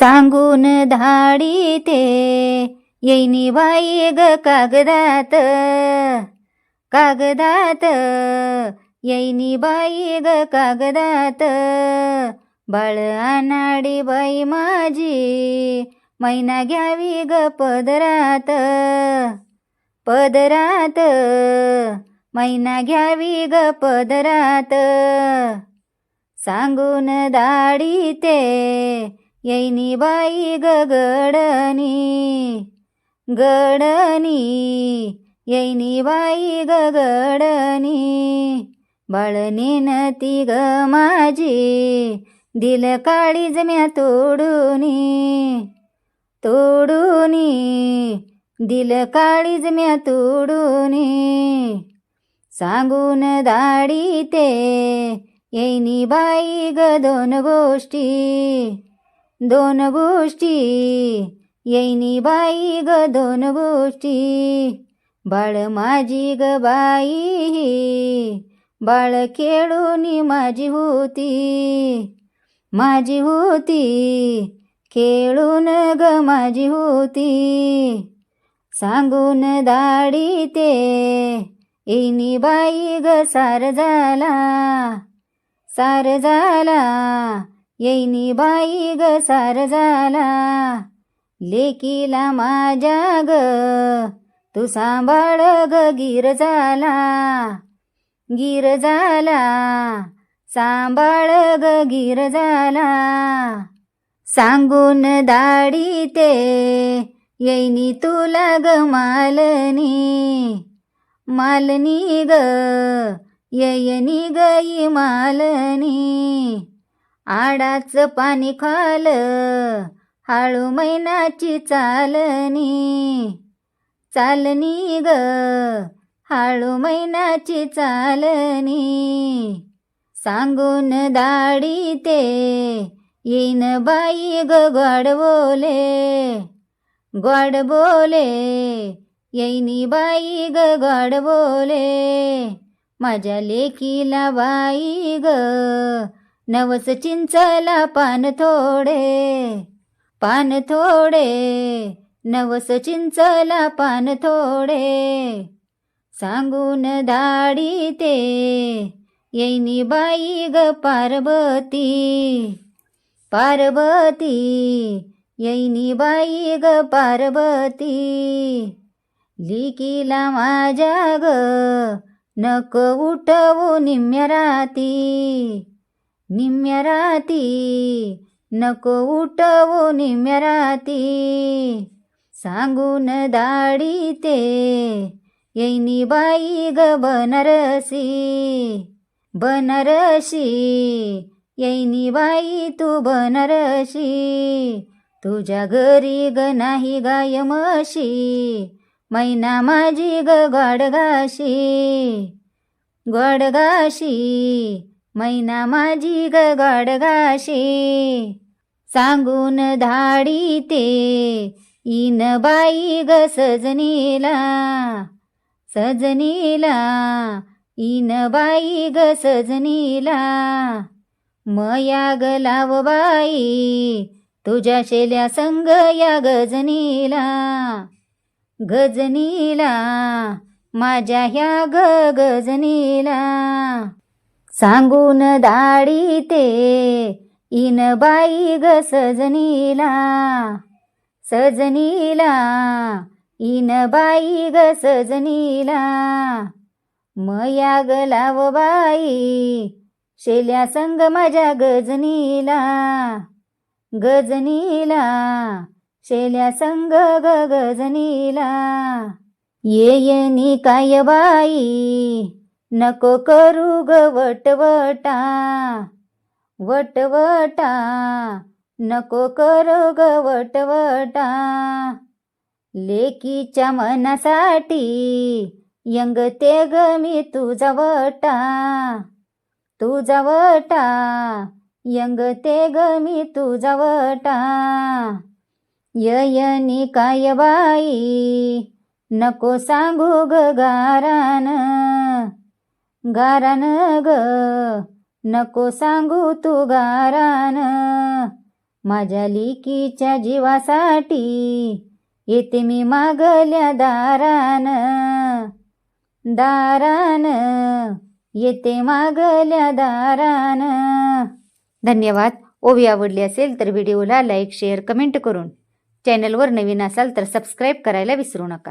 सांगून धाडी ते. येईनी बाई ग कागदात. कागदात. येईनी बाई ग कागदात. बाळ अनाडी बाई माझी मैना घ्यावी ग पदरात. पदरात. मैना घ्यावी ग पदरात. सांगून दाडी ते. येईनी बाई ग गडनी गडनी. येईनी बाई ग गडनी बाळनीन ती ग माझी दिल काळीज म्या तोडूनी. तोडूनी दिल काळीज म्या तोडूनी. सांगून दाडी ते येईनी बाई ग दोन गोष्टी. दोन गोष्टी. येईनी बाई ग दोन गोष्टी. बाळ माझी ग बाई बाळ खेळूनी माझी होती. माझी होती. खेळून ग माझी होती. सांगून दाडी ते. येईनी बाई ग सार झाला. सार झाला. येईनी बाई ग सार झाला. लेकीला माझ्या ग तू सांभाळ ग गिर झाला. गिर झाला सांभाळ ग गिर झाला. सांगून दाडी ते येईनी तुला ग मालनी. मालनी ग येयनी गई मालनी. आडाच पाणी खाल हाळू मैनाची चालनी चालनी ग हाळू मैनाची चालनी सांगून दाडी ते येईन बाई ग गोड बोले. गोड बोले येईनी बाई ग गोड बोले. माझ्या लेकीला बाई ग नवस चिंचला पान थोडे पान थोडे. नवस चिंचला पान थोडे सांगून दाडी ते. येईनी बाई ग पार्वती पार्वती. येईनी बाई ग पार्वती. लिकीला माझ्या ग नको उठवू निम्या राती. निम्म्या राती नको उठवू निम्म्या राती. सांगून दाडी ते येईनी बाई ग बनारसी. बनारसी येईनी बाई तू बनारसी. तुझ्या घरी ग नाही गाय म्हशी मैना माझी ग गाडगाशी गाडगाशी मैना माझी ग सांगून धाडी ते इन बाई ग सजनीला. सजनीला इन बाई ग सजनीला. मया ग लाव बाई तुझ्या शेल्या संग या गजनीला. गजनीला माझ्या ह्या ग गजनीला. सांगून दाडी ते इन बाई ग सजनीला सजनीला इन बाई ग सजनीला. मया ग लाव बाई शेल्या संग माझ्या गजनीला गजनीला शेल्या संग ग गजनीला. येयनी काय बाई नको करू ग वटवटा वटवटा. नको करू ग वटवटा. लेकीच्या मनासाठी यंग ते ग मी तुझा वटा तुझा वटा. यंग ते ग मी तुझा वटा. ययनी काय बाई नको सांगू ग गारान. गारान ग. नको सांगू तू गारान. माझ्या लिकीच्या जीवासाठी येते मी मागल्या दारान. दारान येते मागल्या दारान. धन्यवाद. ओवी आवडली असेल तर व्हिडिओला लाईक शेअर कमेंट करून चॅनलवर नवीन असाल तर सबस्क्राईब करायला विसरू नका.